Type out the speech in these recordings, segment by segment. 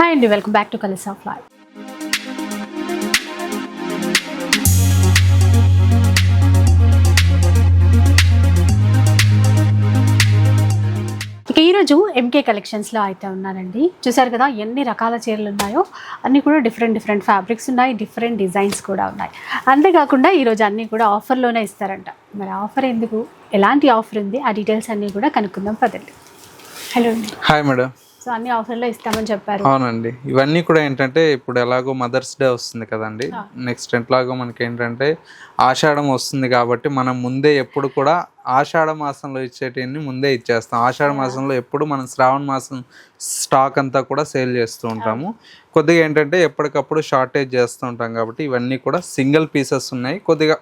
Hi అండి welcome back to colours of life. ఇక ఈరోజు ఎంకే కలెక్షన్స్లో అయితే ఉన్నానండి చూసారు కదా ఎన్ని రకాల చీరలు ఉన్నాయో అన్నీ కూడా డిఫరెంట్ డిఫరెంట్ ఫ్యాబ్రిక్స్ ఉన్నాయి డిఫరెంట్ డిజైన్స్ కూడా ఉన్నాయి. అంతేకాకుండా ఈరోజు అన్నీ కూడా ఆఫర్లోనే ఇస్తారంట. మరి ఆఫర్ ఎందుకు? ఎలాంటి ఆఫర్ ఉంది? ఆ డీటెయిల్స్ అన్నీ కూడా కనుక్కుందాం పదండి. హలో హాయ్ మేడం సో అన్ని ఆఫర్లో ఇస్తామని చెప్పారు. అవునండి. ఇవన్నీ కూడా ఏంటంటే ఇప్పుడు ఎలాగో మదర్స్ డే వస్తుంది కదండి. నెక్స్ట్ ఎట్లాగో మనకి ఏంటంటే ఆషాఢం వస్తుంది కాబట్టి మనం ముందే ఎప్పుడు కూడా ఆషాఢ మాసంలో ఇచ్చేటివన్నీ ముందే ఇచ్చేస్తాం. ఆషాఢ మాసంలో ఎప్పుడు మనం శ్రావణ మాసం స్టాక్ అంతా కూడా సేల్ చేస్తూ ఉంటాము. కొద్దిగా ఏంటంటే ఎప్పటికప్పుడు షార్టేజ్ చేస్తూ ఉంటాం కాబట్టి ఇవన్నీ కూడా సింగిల్ పీసెస్ ఉన్నాయి. కొద్దిగా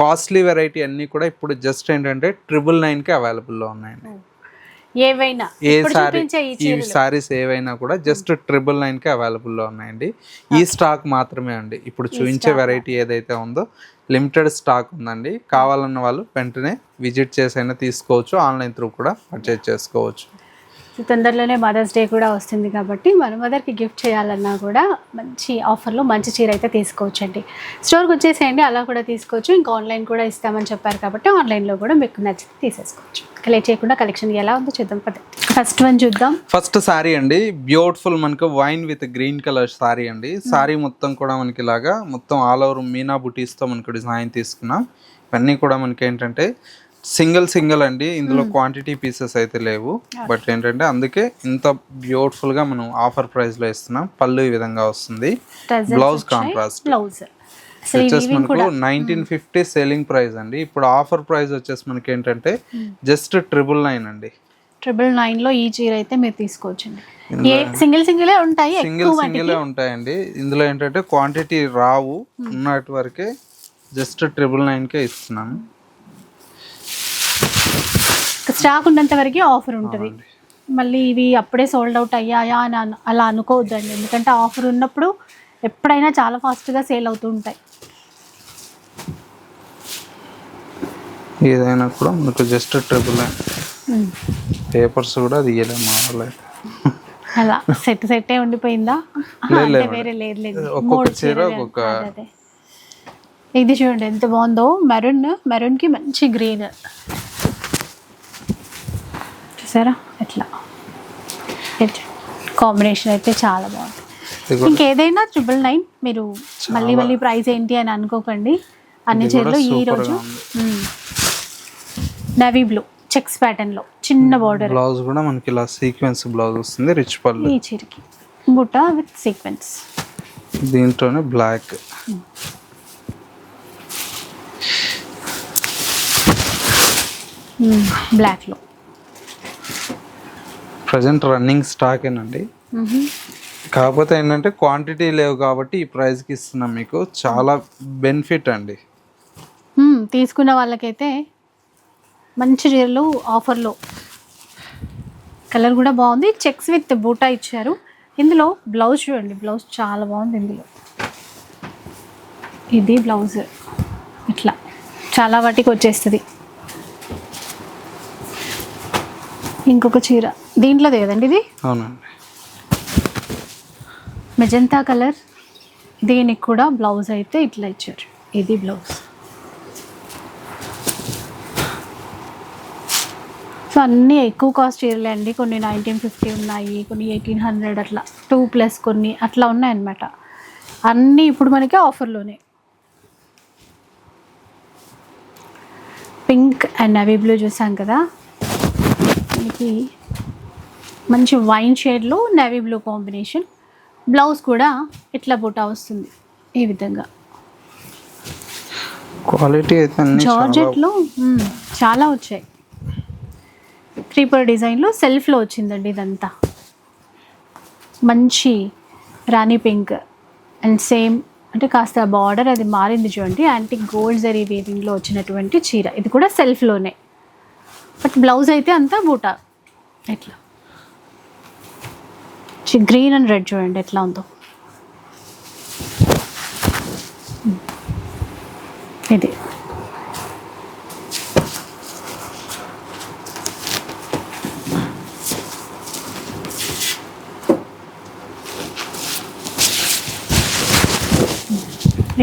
కాస్ట్లీ వెరైటీ అన్నీ కూడా ఇప్పుడు జస్ట్ ఏంటంటే ట్రిపుల్ నైన్కి అవైలబుల్లో ఉన్నాయండి. ఏవైనా ఏ సారీ ఈ సారీస్ ఏవైనా కూడా జస్ట్ ట్రిపుల్ నైన్కి అవైలబుల్లో ఉన్నాయండి. ఈ స్టాక్ మాత్రమే అండి. ఇప్పుడు చూపించే వెరైటీ ఏదైతే ఉందో లిమిటెడ్ స్టాక్ ఉందండి. కావాలన్న వాళ్ళు వెంటనే విజిట్ చేసైనా తీసుకోవచ్చు. ఆన్లైన్ త్రూ కూడా పర్చేజ్ చేసుకోవచ్చు. తొందరలోనే మదర్స్ డే కూడా వస్తుంది కాబట్టి మన మదర్కి గిఫ్ట్ చేయాలన్నా కూడా మంచి ఆఫర్లో మంచి చీర అయితే తీసుకోవచ్చండి. స్టోర్కి వచ్చేసేయండి అలా కూడా తీసుకోవచ్చు. ఇంకా ఆన్లైన్ కూడా ఇస్తామని చెప్పారు కాబట్టి ఆన్లైన్లో కూడా మీకు నచ్చితే తీసేసుకోవచ్చు. కలెక్ట్ చేయకుండా కలెక్షన్ ఎలా ఉందో చూద్దాం పద. ఫస్ట్ వన్ చూద్దాం. ఫస్ట్ సారీ అండి. బ్యూటిఫుల్ మనకు wine with green colour sari అండి. సారీ మొత్తం కూడా మనకి ఇలాగా మొత్తం ఆల్ ఓవర్ మీనా బుటీస్తో మనకు డిజైన్ తీసుకున్నాం. ఇవన్నీ కూడా మనకి ఏంటంటే సింగిల్ సింగిల్ అండి. ఇందులో క్వాంటిటీ పీసెస్ అయితే లేవు. బట్ ఏంటంటే అందుకే ఇంత బ్యూటిఫుల్గా మనం ఆఫర్ ప్రైస్లో ఇస్తున్నాం. పళ్ళు ఈ విధంగా వస్తుంది. బ్లౌజ్ కాంట్రాస్ట్ బ్లౌజ్ వచ్చేసి మనకు నైన్టీన్ ఫిఫ్టీ సేలింగ్ ప్రైస్ అండి. ఇప్పుడు ఆఫర్ ప్రైస్ వచ్చేసి మనకి ఏంటంటే జస్ట్ ట్రిపుల్ నైన్ అండి. ట్రిపుల్ నైన్లో ఈ చీర అయితే మీరు తీసుకోవచ్చండి. ఏ సింగిల్ సింగిలే ఉంటాయి సింగిల్ సింగిలే ఉంటాయండి. ఇందులో ఏంటంటే క్వాంటిటీ రావు ఉన్నటి వరకే జస్ట్ ట్రిపుల్ నైన్కే ఇస్తున్నాను స్టాక్ ఉన్నంత వరకు ఆఫర్ ఉంటుంది. మళ్ళీ ఇవి అప్పుడే సోల్డ్ అవుట్ అయ్యాయా అని అలా అనుకోవద్దండి. ఎందుకంటే ఆఫర్ ఉన్నప్పుడు ఎప్పుడైనా చాలా ఫాస్ట్గా సేల్ అవుతూ ఉంటాయి. ఏదైనా కూడా మనకు జస్ట్ ట్రిపుల్ పేపర్స్ కూడా తీయలేము మా వాళ్ళు. అయితే. అలా సెట్ సెట్టే ఉండిపోయిందా. వేరే లేదు లేదు. ఒక్కొక్క అదే, అదే. ఇది చూడండి ఎంత బాగుందో. మెరూన్ మెరూన్కి మంచి గ్రీన్ చూసారా ఎట్లా? కాంబినేషన్ అయితే చాలా బాగుంది. ఇంకేదైనా ట్రిపుల్ నైన్? మీరు మళ్ళీ మళ్ళీ ప్రైస్ ఏంటి అని అనుకోకండి. అన్ని చీరలు ఈ రోజు. నవీ బ్లూ చెక్స్ ప్యాటర్న్లో చిన్న బార్డర్ బ్లౌజ్ కూడా మనకి ఇలా సీక్వెన్స్ బ్లౌజ్ వస్తుంది రిచ్ పళ్ళు. ఈ చీరకి. బుట్ట విత్ సీక్వెన్స్. దీంట్లోనే బ్లాక్. బ్లాక్లో ప్రజెంట్ రన్నింగ్ స్టాకేనండి కాకపోతే ఏంటంటే క్వాంటిటీ లేవు కాబట్టి ఈ ప్రైస్కి ఇస్తున్నాం మీకు. చాలా బెనిఫిట్ అండి. తీసుకున్న వాళ్ళకైతే మంచి చీరలు ఆఫర్లో కలర్ కూడా బాగుంది. చెక్స్ విత్ బూటా ఇచ్చారు. ఇందులో బ్లౌజ్ చూడండి. బ్లౌజ్ చాలా బాగుంది ఇందులో. ఇది బ్లౌజ్ ఇట్లా. చాలా వాటికి వచ్చేస్తుంది. ఇంకొక చీర. దీంట్లోదే కదండి ఇది? అవునండి. Magenta colour. దీనికి కూడా బ్లౌజ్ అయితే ఇట్లా ఇచ్చారు. ఇది బ్లౌజ్. సో అన్నీ ఎక్కువ కాస్ట్ చీరలే అండి. కొన్ని నైన్టీన్ ఫిఫ్టీ ఉన్నాయి కొన్ని ఎయిటీన్ హండ్రెడ్ అట్లా. టూ ప్లస్ కొన్ని అట్లా ఉన్నాయన్నమాట. అన్నీ ఇప్పుడు మనకి ఆఫర్లోనే. పింక్ అండ్ నవీ బ్లూ చూసాం కదా. మనకి మంచి వైన్ షేడ్లో నేవీ బ్లూ కాంబినేషన్ బ్లౌజ్ కూడా ఇట్లా బుటా వస్తుంది ఈ విధంగా. క్వాలిటీ అయితే జార్జెట్లో చాలా వచ్చాయి. క్రీపర్ డిజైన్లో సెల్ఫ్లో వచ్చిందండి ఇదంతా. మంచి రాణి పింక్ అండ్ సేమ్ అంటే కాస్త బార్డర్ అది మారింది చూడండి యాంటీ గోల్డ్ జరీ వేవింగ్లో వచ్చినటువంటి చీర. ఇది కూడా సెల్ఫ్లోనే బట్ బ్లౌజ్ అయితే అంతా బూటా. ఎట్లా? గ్రీన్ అండ్ రెడ్ చూడండి ఎట్లా ఉందో. ఇది.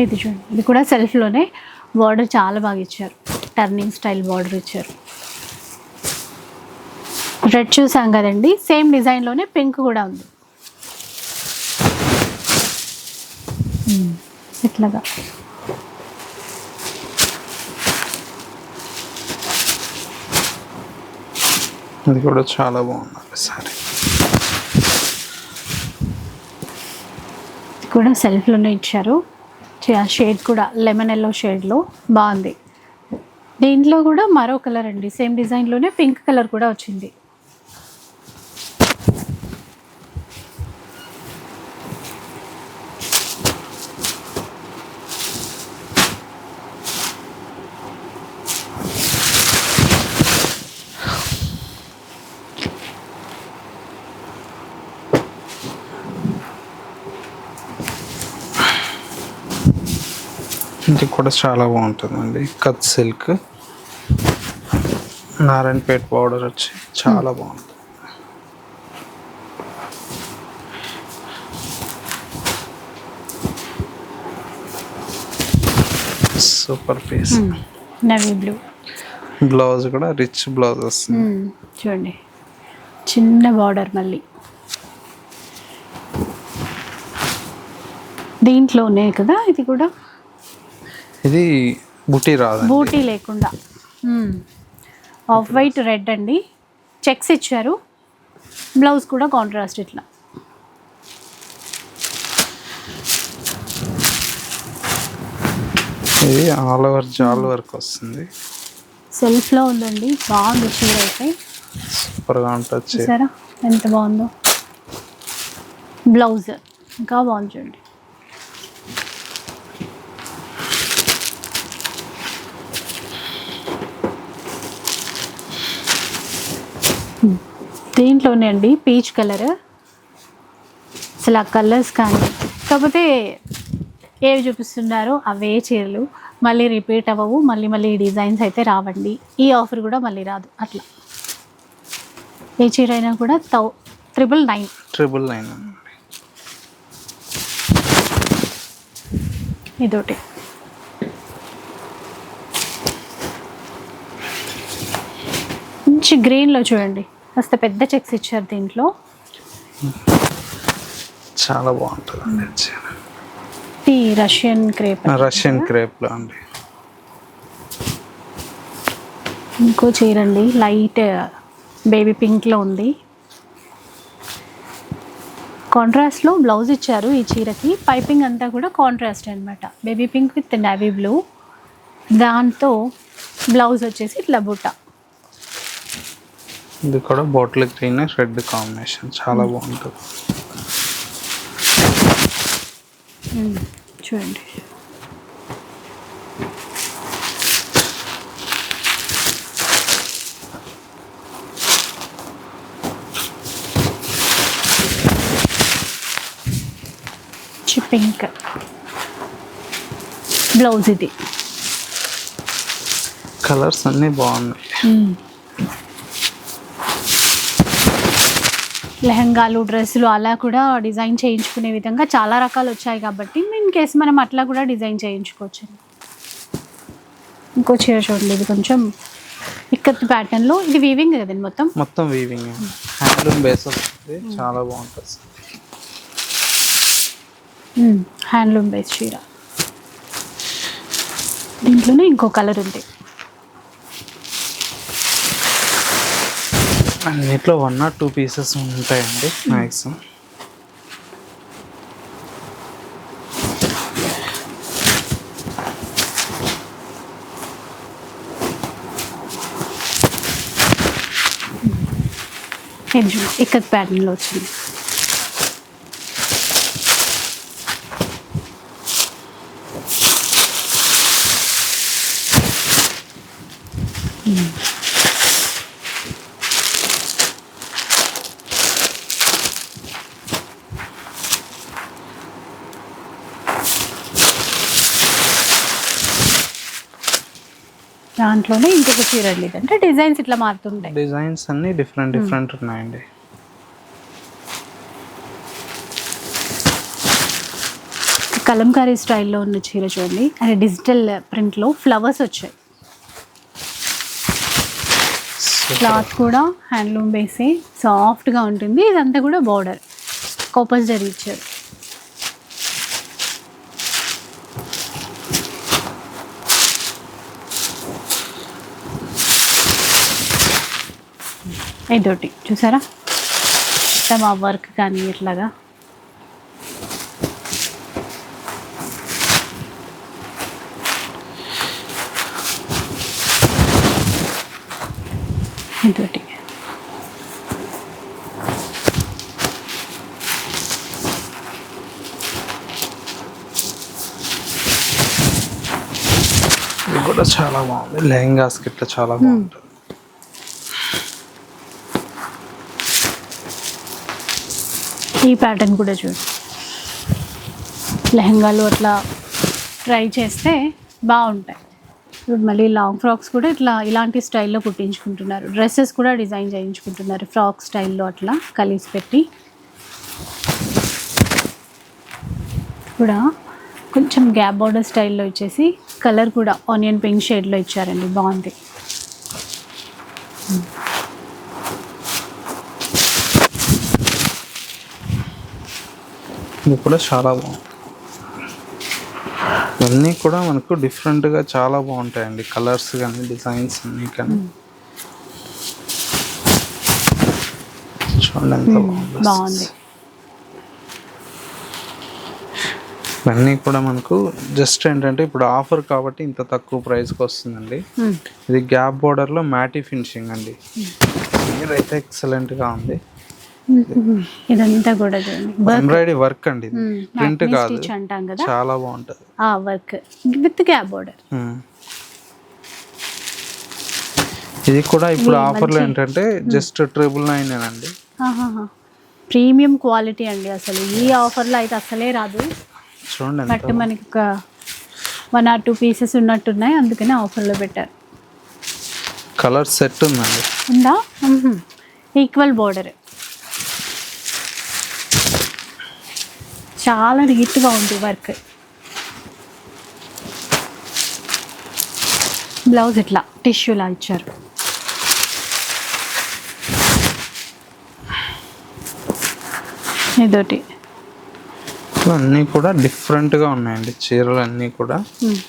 ఇది చూడండి. ఇది కూడా సెల్ఫ్లోనే బార్డర్ చాలా బాగా ఇచ్చారు. టర్నింగ్ స్టైల్ బార్డర్ ఇచ్చారు. రెడ్ చూసాం కదండి. సేమ్ డిజైన్లోనే పింక్ కూడా ఉంది. ఇట్లాగా. ఇది కూడా చాలా బాగుంది సారీ. కూడా సెల్ఫ్లోనే ఇచ్చారు. షేడ్ కూడా లెమన్ ఎల్లో షేడ్లో బాగుంది. దీంట్లో కూడా మరో కలర్ అండి. సేమ్ డిజైన్లోనే పింక్ కలర్ కూడా వచ్చింది. ఇది కూడా చాలా బాగుంటుందండి. కత్ సిల్క్. నారాయణపేట పౌడర్ వచ్చి చాలా బాగుంటుంది. Super piece. Navy blue. Blouse కూడా రిచ్ బ్లౌజ్ వస్తుంది. చూడండి. చిన్న బార్డర్ మళ్ళీ. దీంట్లోనే కదా ఇది కూడా? ఇది బుటీ రాదు బూటీ లేకుండా. ఆఫ్ వైట్ రెడ్ అండి. చెక్స్ ఇచ్చారు. బ్లౌజ్ కూడా కాంట్రాస్ట్ ఇట్లా. ఇది ఆల్ ఓవర్ జాల్ వర్క్ వస్తుంది. సెల్ఫ్లో ఉందండి. బాగుంది చీర అయితే. సూపర్గా ఉంటుంది. చూసారా? ఎంత బాగుందో. బ్లౌజ్ ఇంకా బాగుంది చూడండి. దీంట్లోనే అండి? Peach colour? అసలు ఆ కలర్స్ కానీ. కాకపోతే ఏవి చూపిస్తున్నారో అవే చీరలు. మళ్ళీ రిపీట్ అవ్వవు. మళ్ళీ మళ్ళీ డిజైన్స్ అయితే రావండి. ఈ ఆఫర్ కూడా మళ్ళీ రాదు. అట్లా. ఏ చీర అయినా కూడా థౌ త్రిబుల్ నైన్. Triple nine. ఇదొకటి. మంచి గ్రీన్లో చూడండి. కాస్త పెద్ద చెక్స్ ఇచ్చారు దీంట్లో. చాలా బాగుంటుంది రష్యన్ క్రేప్ రష్యన్ క్రేప్లో అండి. ఇంకో చీర అండి లైట్ బేబీ పింక్లో ఉంది. కాంట్రాస్ట్లో బ్లౌజ్ ఇచ్చారు ఈ చీరకి. పైపింగ్ అంతా కూడా కాంట్రాస్ట్ అన్నమాట. Baby pink with navy blue. దాంతో బ్లౌజ్ వచ్చేసి ఇట్లా బుట్ట. ఇది కూడా బాటిల్ గ్రీన్ రెడ్ కాంబినేషన్. చాలా బాగుంటుంది. మ్మ్. చూడండి. పింక్ బ్లౌజ్ ఇది. కలర్స్ అన్నీ బాగున్నాయి. లెహంగాలు డ్రెస్సులు అలా కూడా డిజైన్ చేయించుకునే విధంగా చాలా రకాలు వచ్చాయి కాబట్టి ఇన్ కేసు మనం అట్లా కూడా డిజైన్ చేయించుకోవచ్చు. ఇంకో చీర చూడండి ఇది కొంచెం ఇక్కత్ ప్యాటర్న్లో ఇది వీవింగ్ కదండి మొత్తం? మొత్తం వీవింగ్ హ్యాండ్లూమ్ బేస్ వస్తుంది చాలా బాగుంటుంది హ్యాండ్లూమ్ బేస్ చీర. దీంట్లోనే ఇంకో కలర్ ఉంది. అన్నిట్లో వన్ ఆర్ టూ పీసెస్ ఉంటాయండి మ్యాక్సిమం ఇక్కడ ప్యాటర్న్లో వచ్చింది దాంట్లోనే ఇంకొక చీర ఇది. అంటే డిజైన్స్ ఇట్లా మారుతుంటాయి. డిజైన్స్ అన్నీ డిఫరెంట్ డిఫరెంట్ ఉన్నాయండి. కలంకారీ స్టైల్లో ఉన్న చీర చూడండి. అది డిజిటల్ ప్రింట్లో ఫ్లవర్స్ వచ్చాయి. క్లాత్ కూడా హ్యాండ్లూమ్ బేసే సాఫ్ట్గా ఉంటుంది. ఇదంతా కూడా బార్డర్. కోపస్ జరీ ఇచ్చారు ఇదొకటి చూసారా మొత్తం ఆ వర్క్ కానీ ఇట్లాగా ఇదొకటి ఇది కూడా చాలా బాగుంది లెహంగాస్ గిట్ల చాలా బాగుంటుంది ఈ ప్యాటర్న్ కూడా చూడు. లెహంగాలు అట్లా ట్రై చేస్తే బాగుంటాయి. ఇప్పుడు మళ్ళీ లాంగ్ ఫ్రాక్స్ కూడా ఇట్లా ఇలాంటి స్టైల్లో కుట్టించుకుంటున్నారు. డ్రెస్సెస్ కూడా డిజైన్ చేయించుకుంటున్నారు ఫ్రాక్ స్టైల్లో అట్లా కలిసి పెట్టి. కూడా కొంచెం గ్యాప్ బార్డర్ స్టైల్లో ఇచ్చేసి కలర్ కూడా ఆనియన్ పింక్ షేడ్లో ఇచ్చారండి బాగుంది. ఇది కూడా చాలా బాగుంది ఇవన్నీ కూడా మనకు డిఫరెంట్గా చాలా బాగుంటాయండి. కలర్స్ కానీ డిజైన్స్ అన్నీ కానీ. చూడండి ఎంత బాగుంది. బాగుంది. ఇవన్నీ కూడా మనకు జస్ట్ ఏంటంటే ఇప్పుడు ఆఫర్ కాబట్టి ఇంత తక్కువ ప్రైస్కి వస్తుందండి. ఇది గ్యాప్ బోర్డర్లో మ్యాటీ ఫినిషింగ్ అండి. ఇదైతే ఎక్సలెంట్గా ఉంది. ఇదంతా కూడా ఎంబ్రాయిడరీ వర్క్ అండి ఇది. ప్రింట్ కాదు. అంటాం కదా? చాలా బాగుంటుంది. ఆ వర్క్. With gap border. ఇది కూడా ఇప్పుడు ఆఫర్లో ఏంటంటే జస్ట్ ట్రిపుల్ నైన్ అండి. ప్రీమియం క్వాలిటీ అండి అసలు. ఈ ఆఫర్లో అయితే అసలే రాదు. చూడండి బట్ మనకి ఒక వన్ ఆర్ టూ పీసెస్ ఉన్నట్టున్నాయి. అందుకనే ఆఫర్లో పెట్టారు. కలర్ సెట్ ఉందండి. ఉందా? ఈక్వల్ బోర్డర్ చాలా నీట్గా ఉంది వర్క్ బ్లౌజ్ ఇట్లా టిష్యూలా ఇచ్చారు. ఇదొకటి. అన్నీ కూడా డిఫరెంట్గా ఉన్నాయండి చీరలు అన్నీ కూడా. మ్మ్.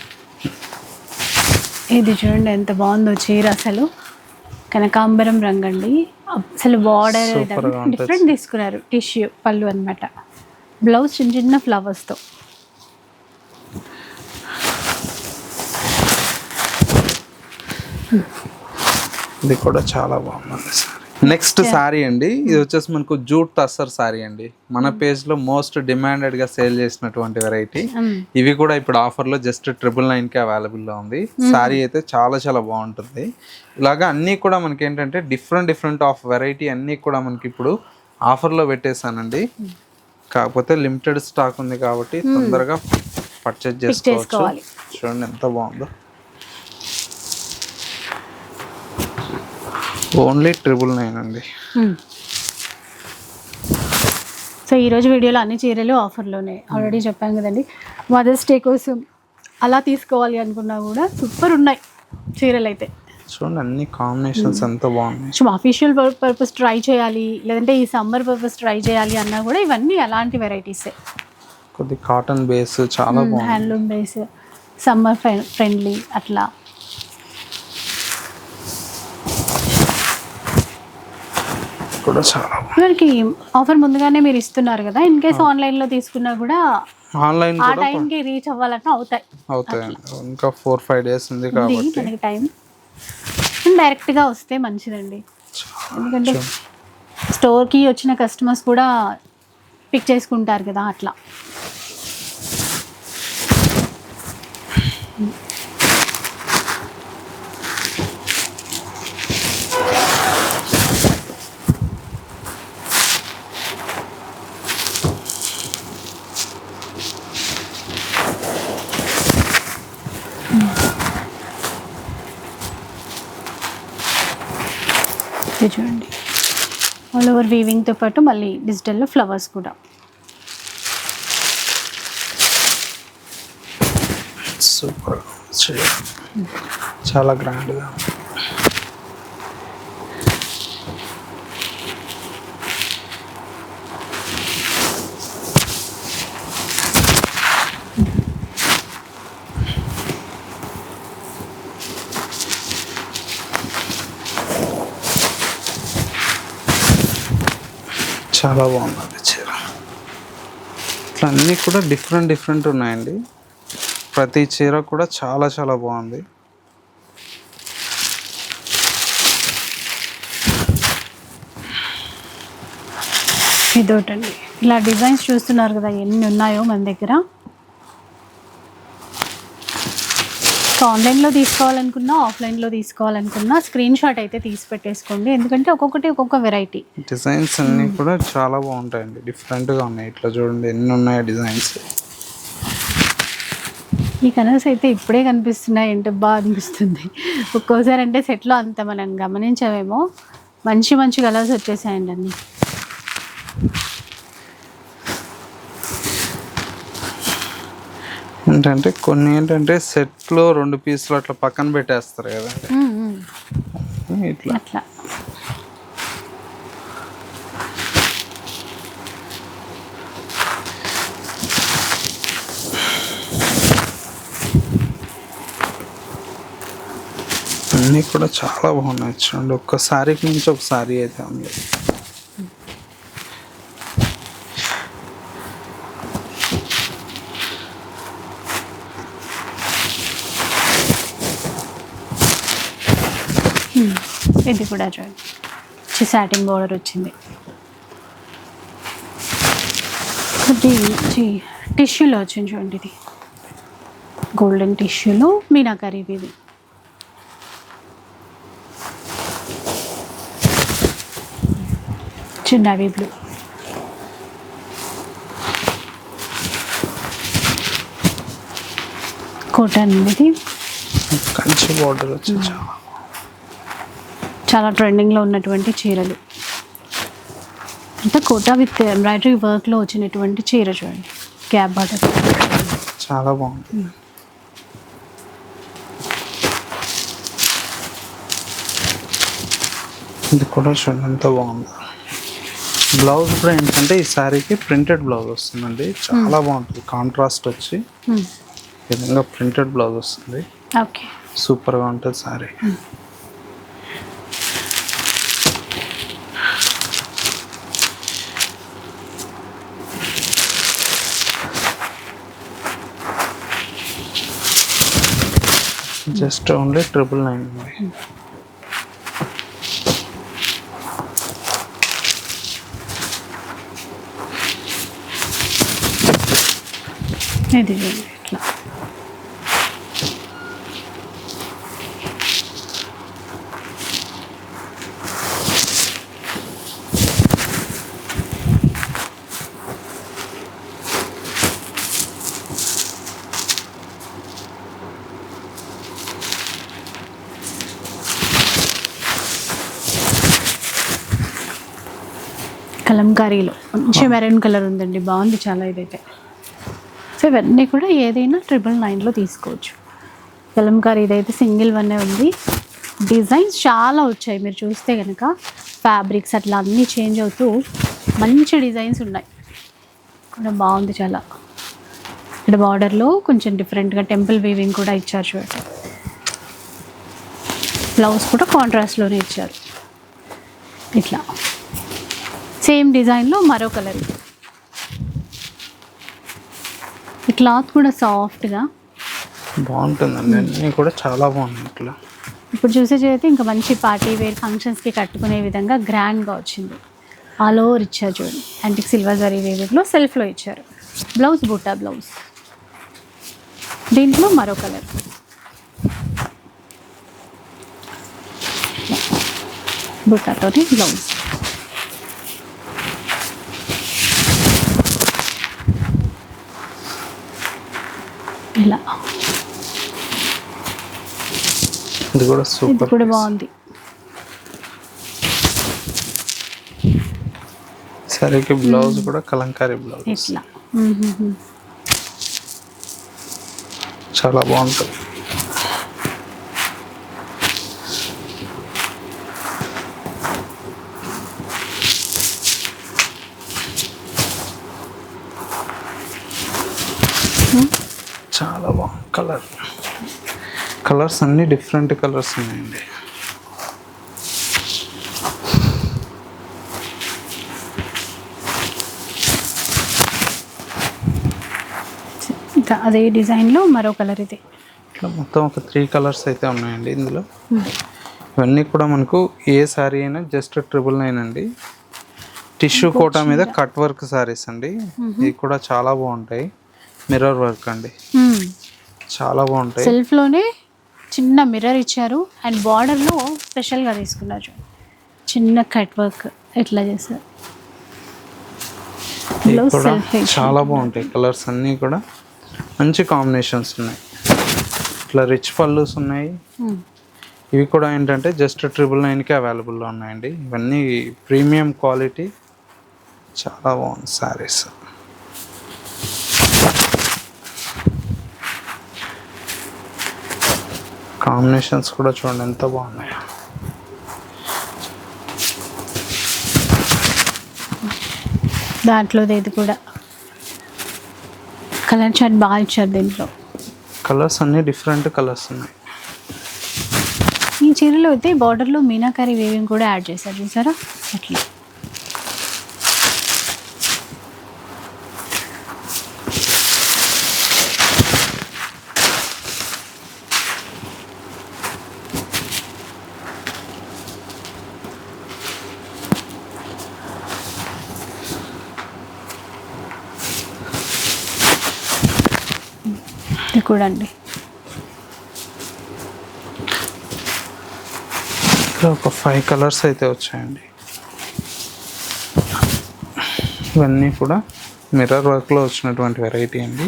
ఇది చూడండి ఎంత బాగుందో చీర అసలు. కనకాంబరం రంగు అండి అసలు బార్డర్. డిఫరెంట్ తీసుకున్నారు టిష్యూ పళ్ళు అన్నమాట. బ్లౌజ్ చిన్న చిన్న ఫ్లవర్స్తో ఇది కూడా చాలా బాగుంది సారీ. నెక్స్ట్ సారీ అండి. ఇది వచ్చేసి మనకు జూట్ టస్సర్ సారీ అండి. మన పేజ్లో మోస్ట్ డిమాండెడ్గా సేల్ చేసినటువంటి వెరైటీ ఇవి కూడా ఇప్పుడు ఆఫర్లో జస్ట్ ట్రిపుల్ నైన్కి అవైలబుల్లో ఉంది. సారీ అయితే చాలా చాలా బాగుంటుంది. ఇలాగా అన్నీ కూడా మనకి ఏంటంటే డిఫరెంట్ డిఫరెంట్ ఆఫ్ వెరైటీ అన్నీ కూడా మనకి ఇప్పుడు ఆఫర్లో పెట్టేశానండి. కాకపోతే లిమిటెడ్ స్టాక్ ఉంది కాబట్టి తొందరగా పర్చేజ్ చేసుకోవచ్చు. చేసుకోవాలి. చూడండి ఎంత బాగుందో. ఓన్లీ ట్రిపుల్ నైన్ అండి. సో ఈరోజు వీడియోలో అన్ని చీరలు ఆఫర్లోనే. ఆల్రెడీ చెప్పాం కదండి. మదర్స్ డే కోసం అలా తీసుకోవాలి అనుకున్నా కూడా సూపర్ ఉన్నాయి చీరలు అయితే చూడండి అన్ని కాంబినేషన్స్ ఎంత బాగున్నాయి. సో అఫీషియల్ పర్పస్ ట్రై చేయాలి లేదంటే ఈ సమ్మర్ పర్పస్ ట్రై చేయాలి అన్నా కూడా ఇవన్నీ అలాంటి వెరైటీసే కొద్ది కాటన్ బేస్ చాలా బాగుంది. హ్యాండ్లూమ్ బేస్ సమ్మర్ ఫ్రెండ్లీ అట్లా. కూడా చాలా బాగుంది. మనకి ఆఫర్ ముందుగానే మీరు ఇస్తున్నారు కదా ఇన్ కేస్ ఆన్లైన్లో తీసుకున్నా కూడా ఆన్లైన్ ఆ కూడా టైంకి రీచ్ అవ్వాలన్నా అవుతాయి. అవుతాయండి. ఇంకా ఫోర్ ఫైవ్ డేస్ ఉంది ఉంది కాబట్టి. మనకి టైం డైరెక్ట్గా వస్తే మంచిదండి. ఎందుకంటే స్టోర్కి వచ్చిన కస్టమర్స్ కూడా పిక్ చేసుకుంటారు కదా అట్లా. వీవింగ్తో పాటు మళ్ళీ డిజిటల్లో ఫ్లవర్స్ కూడా. సూపర్ చాలా గ్రాండ్గా. చాలా బాగుంది చీర. ఇట్లా అన్నీ కూడా డిఫరెంట్ డిఫరెంట్ ఉన్నాయండి. ప్రతి చీర కూడా చాలా చాలా బాగుంది. ఇదోటండి ఇలా డిజైన్స్ చూస్తున్నారు కదా ఎన్ని ఉన్నాయో మన దగ్గర. సో ఆన్లైన్లో తీసుకోవాలనుకున్నా ఆఫ్లైన్లో తీసుకోవాలనుకున్నా స్క్రీన్ షాట్ అయితే తీసి పెట్టేసుకోండి. ఎందుకంటే ఒక్కొక్కటి ఒక్కొక్క వెరైటీ. డిజైన్స్ అన్నీ కూడా చాలా బాగుంటాయండి. డిఫరెంట్గా ఉన్నాయి. ఇట్లా చూడండి ఎన్ని ఉన్నాయో డిజైన్స్. ఈ కలర్స్ అయితే ఇప్పుడే కనిపిస్తున్నాయి. అంటే బాగా అనిపిస్తుంది. ఒక్కోసారి అంటే సెట్లో అంత మనం గమనించామేమో మంచి మంచి కలర్స్ వచ్చేసాయండి అన్నీ. ఏంటంటే కొన్ని ఏంటంటే సెట్లో రెండు పీసులు అట్లా పక్కన పెట్టేస్తారు కదండి మ్మ్. ఇట్లా. అట్లా. అన్నీ కూడా చాలా బాగున్నాయి చూడండి. ఒక్క సారీకి నుంచి ఒక సారీ అయితే ఉంది. ఇది కూడా చూడండి మంచి సాటిన్ బోర్డర్ వచ్చింది. ఇది టిష్యూలో వచ్చింది చూడండి ఇది. గోల్డెన్ టిష్యూలో మీనాకరీ ఇది. చిన్న నవీ బ్లూ కోటన్ ఇది. కంచి బోర్డర్ వచ్చింది చాలా. చాలా ట్రెండింగ్లో ఉన్నటువంటి చీరలు. అంటే కోటా విత్ ఎంబ్రాయిడరీ వర్క్లో వచ్చినటువంటి చీర చూడండి. క్యాబ్ బార్డర్ చాలా బాగుంది. ఇది కూడా చూడండి ఎంత బాగుంది. బ్లౌజ్ కూడా ఏంటంటే ఈ శారీకి ప్రింటెడ్ బ్లౌజ్ వస్తుందండి. చాలా బాగుంటుంది. కాంట్రాస్ట్ వచ్చి ఈ విధంగా ప్రింటెడ్ బ్లౌజ్ వస్తుంది. ఓకే సూపర్గా ఉంటుంది sari just only triple nine ఉంది ఇది చూడండి ఇట్లా కలంకారీలో మంచి మెరూన్ కలర్ ఉందండి. బాగుంది చాలా ఇదైతే. సో ఇవన్నీ కూడా ఏదైనా ట్రిపుల్ నైన్లో తీసుకోవచ్చు. కలంకారీ ఇదైతే సింగిల్ వన్నే ఉంది. డిజైన్స్ చాలా వచ్చాయి. మీరు చూస్తే కనుక ఫ్యాబ్రిక్స్ అట్లా అన్నీ చేంజ్ అవుతూ మంచి డిజైన్స్ ఉన్నాయి. కూడా బాగుంది చాలా. ఇక్కడ బార్డర్లో కొంచెం డిఫరెంట్గా టెంపుల్ వీవింగ్ కూడా ఇచ్చారు చూడండి. బ్లౌజ్ కూడా కాంట్రాస్ట్లోనే ఇచ్చారు. ఇట్లా. సేమ్ డిజైన్లో మరో కలర్. ఈ క్లాత్ కూడా సాఫ్ట్గా. బాగుంటుందండి. అన్నీ కూడా చాలా బాగున్నాయి ఇట్లా ఇప్పుడు చూసే అయితే ఇంకా మంచి పార్టీ వేర్ ఫంక్షన్స్కి కట్టుకునే విధంగా గ్రాండ్గా వచ్చింది. ఆల్ ఓవర్ ఇచ్చారు చూడండి యాంటిక్ సిల్వర్ జరీ వేవర్లో సెల్ఫ్లో ఇచ్చారు. Blouse Butta blouse. దీంట్లో మరో కలర్. బుట్టాతోటి బ్లౌజ్. ఇలా ఇది కూడా ఇది సూపర్ కూడా బాగుంది. సరేకి బ్లౌజ్ కూడా కలంకారీ బ్లౌజ్. ఇట్లా. చాలా బాగుంటుంది చాలా బాగుంది కలర్. కలర్స్ అన్నీ డిఫరెంట్ కలర్స్ ఉన్నాయండి. అదే డిజైన్లో మరో కలర్ ఇది. ఇట్లా మొత్తం ఒక త్రీ కలర్స్ అయితే ఉన్నాయండి ఇందులో. ఇవన్నీ కూడా మనకు ఏ శారీ అయినా జస్ట్ ట్రిపుల్ నైన్ అండి. టిష్యూ కోటా మీద కట్ వర్క్ శారీస్ అండి. ఇవి కూడా చాలా బాగుంటాయి. మిర్రర్ వర్క్ అండి. చాలా బాగుంటాయి. సెల్ఫ్లోనే చిన్న మిర్రర్ ఇచ్చారు. అండ్ బార్డర్లో స్పెషల్గా తీసుకున్నారు. చిన్న కట్ వర్క్ ఎట్లా బ్లౌజ్ కూడా సెల్ఫ్ చాలా బాగుంటాయి. కలర్స్ అన్నీ కూడా మంచి కాంబినేషన్స్ ఉన్నాయి. ఇట్లా రిచ్ పల్లూస్ ఉన్నాయి. ఇవి కూడా ఏంటంటే జస్ట్ ట్రిపుల్ నైన్కి అవైలబుల్లో ఉన్నాయండి. ఇవన్నీ ప్రీమియం క్వాలిటీ చాలా బాగుంది శారీస్ కాంబినేషన్స్ కూడా చూడండి ఎంత బాగున్నాయి. దాంట్లో ఇది కూడా. కలర్ చాట్ బాగా ఇచ్చారు దీంట్లో. కలర్స్ అన్నీ డిఫరెంట్ కలర్స్ ఉన్నాయి. ఈ చీరలో అయితే బార్డర్లో మీనాకారి వేవింగ్ కూడా యాడ్ చేశారు చూసారా? అట్లా. ఇక్కడ ఒక ఫైవ్ కలర్స్ అయితే వచ్చాయండి. ఇవన్నీ కూడా మిర్రర్ వర్క్లో వచ్చినటువంటి వెరైటీ అండి.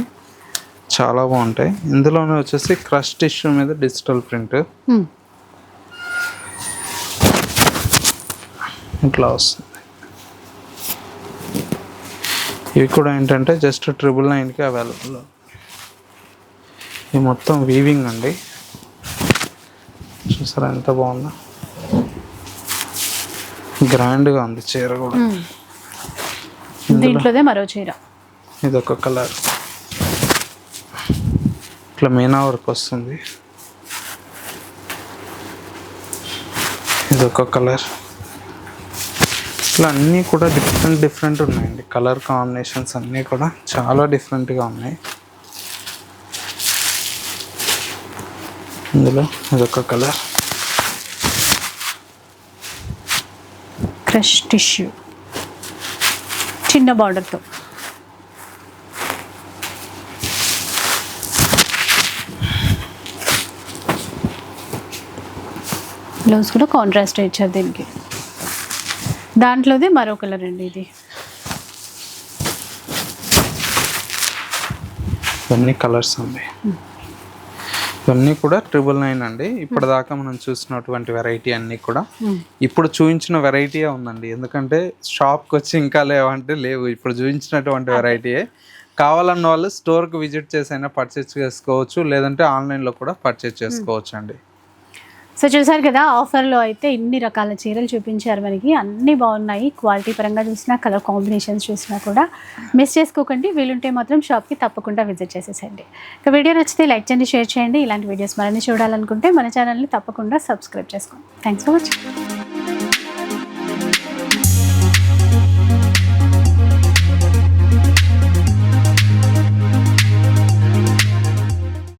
చాలా బాగుంటాయి. ఇందులోనే వచ్చేసి క్రష్ టిష్యూ మీద డిజిటల్ ప్రింట్. ఇట్లా వస్తుంది. ఇవి కూడా ఏంటంటే జస్ట్ ట్రిపుల్ నైన్కి అవైలబుల్ ఇది మొత్తం వీవింగ్ అండి. చూసారా ఎంత బాగుందో. గ్రాండ్గా ఉంది చీర కూడా. దీంట్లోదే మరో చీర. ఇది ఒక కలర్. ఇట్లా మీనా వర్క్ వస్తుంది. ఇది ఒక కలర్. ఇట్లా అన్నీ కూడా డిఫరెంట్ డిఫరెంట్ ఉన్నాయండి. కలర్ కాంబినేషన్స్ అన్నీ కూడా చాలా డిఫరెంట్గా ఉన్నాయి. ఇందులో ఇదొక కలర్. క్రష్ టిష్యూ చిన్న బార్డర్తో బ్లౌజ్ కూడా కాంట్రాస్ట్ ఇచ్చారు దీనికి. దాంట్లోదే మరో కలర్ అండి ఇది. కలర్స్ ఉన్నాయి ఇవన్నీ కూడా ట్రిపుల్ నైన్ అండి. ఇప్పటిదాకా మనం చూసినటువంటి వెరైటీ అన్నీ కూడా. ఇప్పుడు చూపించిన వెరైటీయే ఉందండి. ఎందుకంటే షాప్కి వచ్చి ఇంకా లేవంటే లేవు. ఇప్పుడు చూపించినటువంటి వెరైటీయే కావాలన్న వాళ్ళు స్టోర్కి విజిట్ చేసి అయినా పర్చేస్ చేసుకోవచ్చు. లేదంటే ఆన్లైన్లో కూడా పర్చేస్ చేసుకోవచ్చు అండి సో చూసారు కదా ఆఫర్లో అయితే ఇన్ని రకాల చీరలు చూపించారు మనకి. అన్నీ బాగున్నాయి. క్వాలిటీ పరంగా చూసినా కలర్ కాంబినేషన్స్ చూసినా కూడా. మిస్ చేసుకోకండి. వీలుంటే మాత్రం షాప్కి తప్పకుండా విజిట్ చేసేసండి. ఇక వీడియో నచ్చితే లైక్ చేయండి షేర్ చేయండి. ఇలాంటి వీడియోస్ మరిన్ని చూడాలనుకుంటే మన ఛానల్ని తప్పకుండా సబ్స్క్రైబ్ చేసుకోండి. Thanks for watching